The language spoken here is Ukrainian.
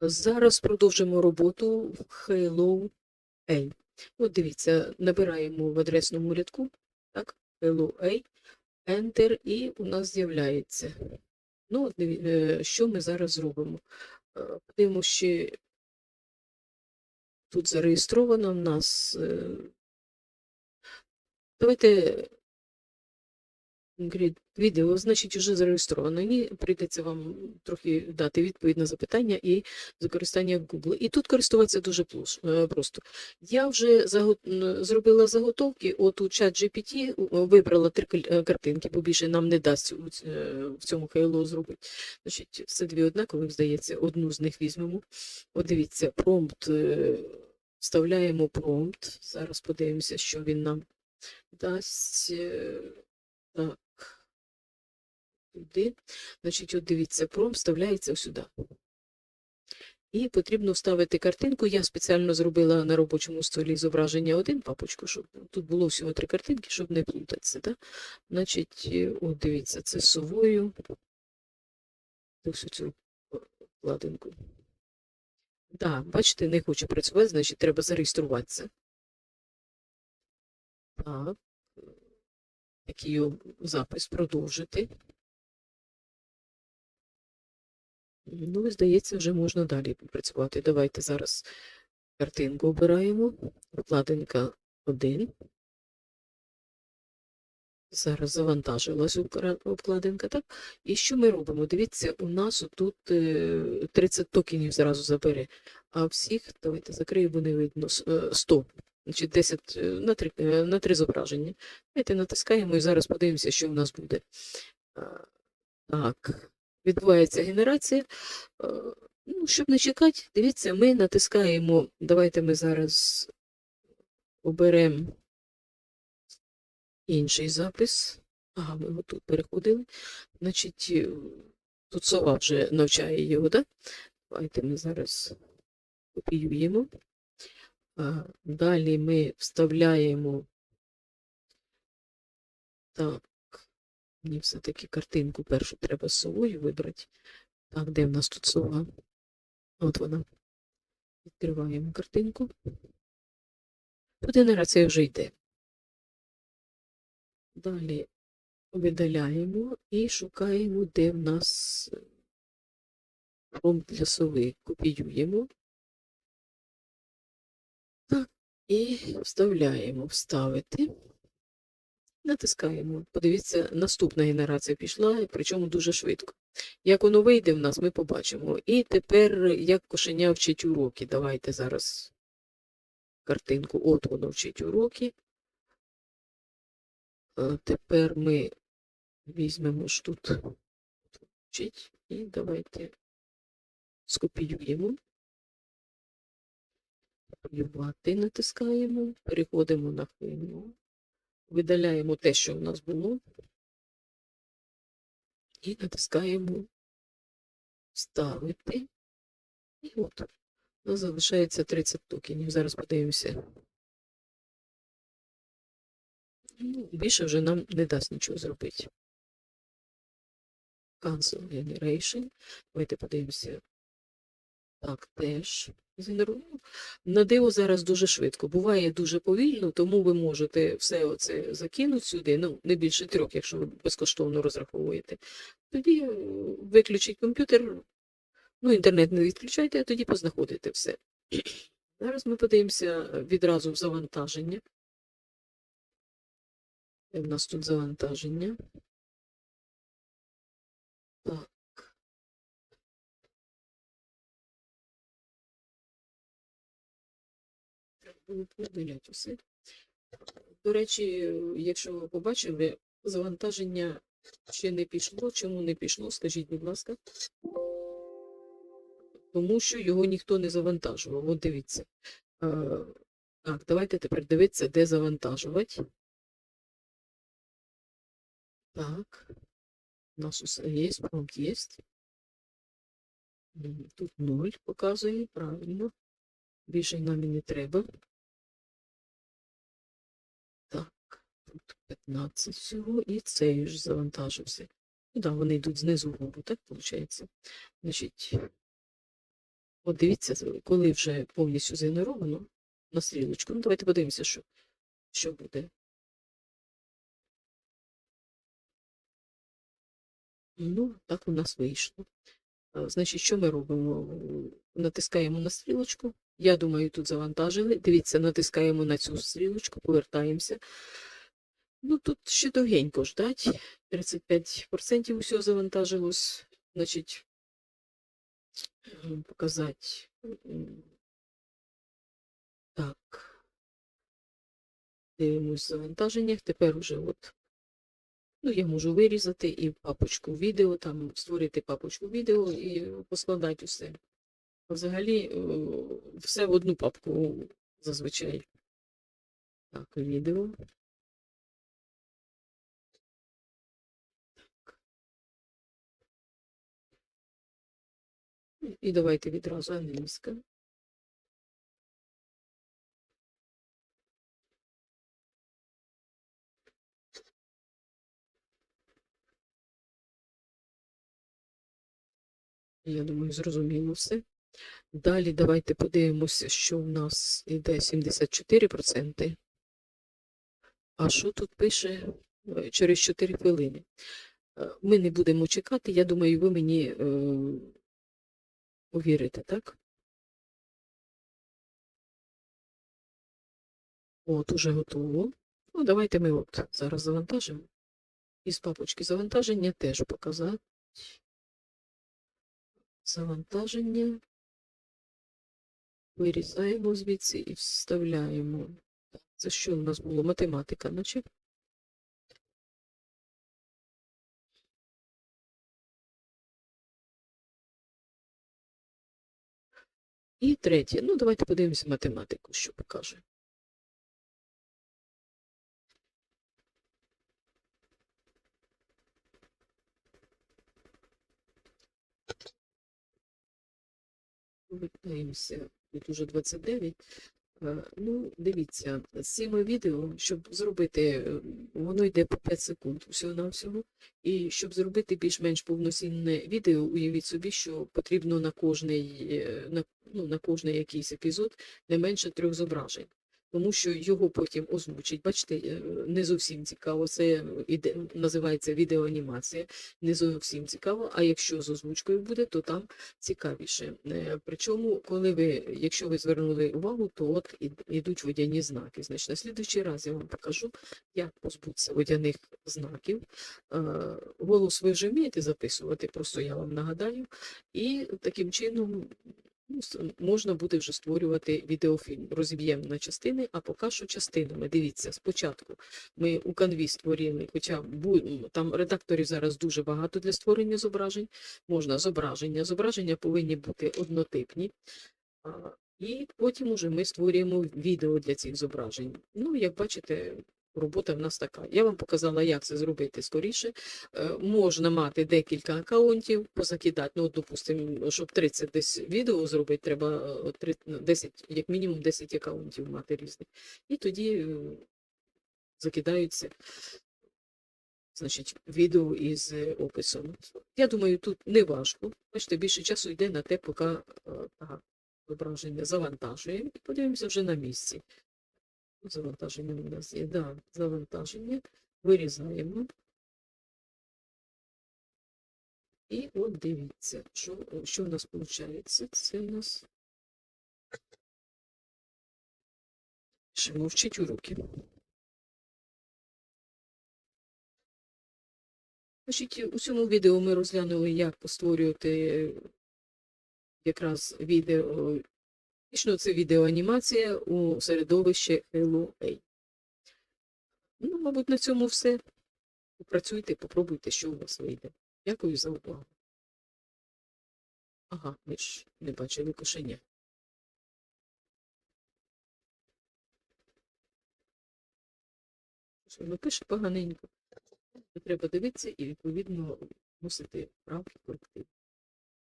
Зараз продовжимо роботу в Hello A. От дивіться, набираємо в адресному рядку, так, Hello A, Enter, і у нас з'являється. Ну, е, що ми зараз зробимо? Е, Подивимося, що тут зареєстровано в нас. е, Давайте відео, значить, вже зареєстровано. І прийдеться вам трохи дати відповідь на запитання і використання Google. І тут користуватися дуже е, просто. Я вже заго- зробила заготовки, от у чат GPT вибрала три е, картинки, бо більше нам не дасть е, в цьому хейло зробити. Значить, це дві однакові, здається, одну з них візьмемо. От дивіться, промпт, е, вставляємо промпт. Зараз подивимося, що він нам дасть. Е. Туди. Значить, от дивіться, пром вставляється сюди. І потрібно вставити картинку. Я спеціально зробила на робочому столі зображення один папочку, щоб тут було всього три картинки, щоб не плутатися. Да? Значить, е, от дивіться, це совою. Ось цю вкладинку. Так, бачите, не хочу працювати, значить, треба зареєструватися. Так. Такий запис продовжити. Ну, здається, вже можна далі працювати. Давайте зараз картинку обираємо. Вкладинка 1. Зараз завантажилась обкладинка, так? І що ми робимо? Дивіться, у нас тут 30 токенів зразу забере, а всіх, давайте закрию, бо не видно, е, 100. Значить, 10 е, на 3, на 3 зображення. Давайте натискаємо і зараз подивимося, що в нас буде. Так, відбувається генерація. Е, Ну, щоб не чекати, дивіться, ми натискаємо. Давайте ми зараз оберемо інший запис. Ага, ми його тут переходили. Значить, е, тут сова вже навчає його, так? Давайте ми зараз копіюємо. Далі ми вставляємо. Так, мені все-таки картинку першу треба з совою вибрати. Так, де в нас тут сова? От вона. Відкриваємо картинку. Тут генерація вже йде. Далі видаляємо і шукаємо, де в нас промпт для сови. Копіюємо. Так, і вставляємо вставити. Натискаємо. Подивіться, наступна генерація пішла, причому дуже швидко. Як воно вийде в нас, ми побачимо. І тепер, як кошеня вчить уроки. Давайте зараз картинку. От воно вчить уроки. Е, Тепер ми візьмемо ж тут вчить і давайте скопіюємо. Копіювати натискаємо, переходимо на хвилю, видаляємо те, що в нас було, і натискаємо Вставити. І от, у нас залишається 30 токенів. Зараз подивимося. Ну, більше вже нам не дасть нічого зробити. Cancel Generation. Давайте подивимося. Так, теж На диво зараз дуже швидко. Буває дуже повільно, тому ви можете все оце закинути сюди, ну, не більше трьох, якщо ви безкоштовно розраховуєте. Тоді е, виключіть комп'ютер, ну, інтернет не відключайте, а тоді познаходите все. Зараз ми подивимося відразу в завантаження. В нас тут завантаження? Так. Треба усе. До речі, якщо ви побачили, завантаження ще не пішло. Чому не пішло? Скажіть, будь ласка. Тому що його ніхто не завантажував. От дивіться. Е, Так, давайте тепер дивитися, де завантажувати. Так. У нас усе є, промпт є. Тут 0 показує, правильно. Більше нам і не треба. Тут 15 всього, і цей ж завантажився. Ну, да, вони йдуть знизу вгору, так виходить? Значить, От дивіться, коли вже повністю згенеровано на стрілочку. Ну, давайте подивимося, що, що буде. Ну, так у нас вийшло. Значить, що ми робимо? Натискаємо на стрілочку. Я думаю, тут завантажили. Дивіться, натискаємо на цю стрілочку, повертаємося. Ну, тут ще довгенько ждать. 35% усього завантажилось. Значить, показати. Так. Дивимось в завантаженнях. Тепер уже от. Ну, я можу вирізати і папочку відео, там створити папочку відео і поскладати усе. Взагалі все в одну папку зазвичай. Так, відео. І давайте відразу англійська. Я думаю, зрозуміло все. Далі давайте подивимося, що в нас іде 74%. А що тут пише е, через 4 хвилини? Е, Ми не будемо чекати, я думаю, ви мені е, повірите, так? От, уже готово. Ну, давайте ми от зараз завантажимо. Із папочки завантаження теж показати. Завантаження. Вирізаємо звідси і вставляємо. Це що у нас було? Математика, наче? І третє. Ну, давайте подивимося математику, що покаже. Повертаємося. Тут уже 29. Е, Ну, дивіться, з цими відео, щоб зробити, е, воно йде по 5 секунд всього-навсього. І щоб зробити більш-менш повноцінне відео, уявіть собі, що потрібно на кожний, е, на, ну, на кожний якийсь епізод не менше трьох зображень. Тому що його потім озвучить. Бачите, е, не зовсім цікаво. Це іде, називається відеоанімація. Не зовсім цікаво. А якщо з озвучкою буде, то там цікавіше. Е, Причому, коли ви, якщо ви звернули увагу, то от ідуть водяні знаки. Значить, на слідуючий раз я вам покажу, як позбутися водяних знаків. Е, Голос ви вже вмієте записувати, просто я вам нагадаю. І таким чином можна буде вже створювати відеофільм. Розіб'ємо на частини, а поки що частинами. Дивіться, спочатку ми у канві створили, хоча там редакторів зараз дуже багато для створення зображень. Можна зображення. Зображення повинні бути однотипні. І потім уже ми створюємо відео для цих зображень. Ну, як бачите, робота в нас така. Я вам показала, як це зробити скоріше. Е, Можна мати декілька акаунтів, позакидати. Ну, допустимо, щоб 30 десь відео зробити, треба е, три- ну, 10, як мінімум 10 акаунтів мати різних. І тоді е, закидаються значить, відео із е, описом. Я думаю, тут не важко. Бачите, більше часу йде на те, поки е, зображення завантажуємо і подивимося вже на місці. Завантаження у нас є. Да, завантаження. Вирізаємо. І от дивіться, що, що в нас виходить. Це у нас ще мовчить у руки. Значить, у цьому відео ми розглянули, як створювати якраз відео. Фактично, це відеоанімація у середовищі Hello. Ну, мабуть, на цьому все. Попрацюйте, попробуйте, що у вас вийде. Дякую за увагу. Ага, ми ж не бачили кошеня. Воно пише поганенько. Треба дивитися і, відповідно, вносити правки корективи.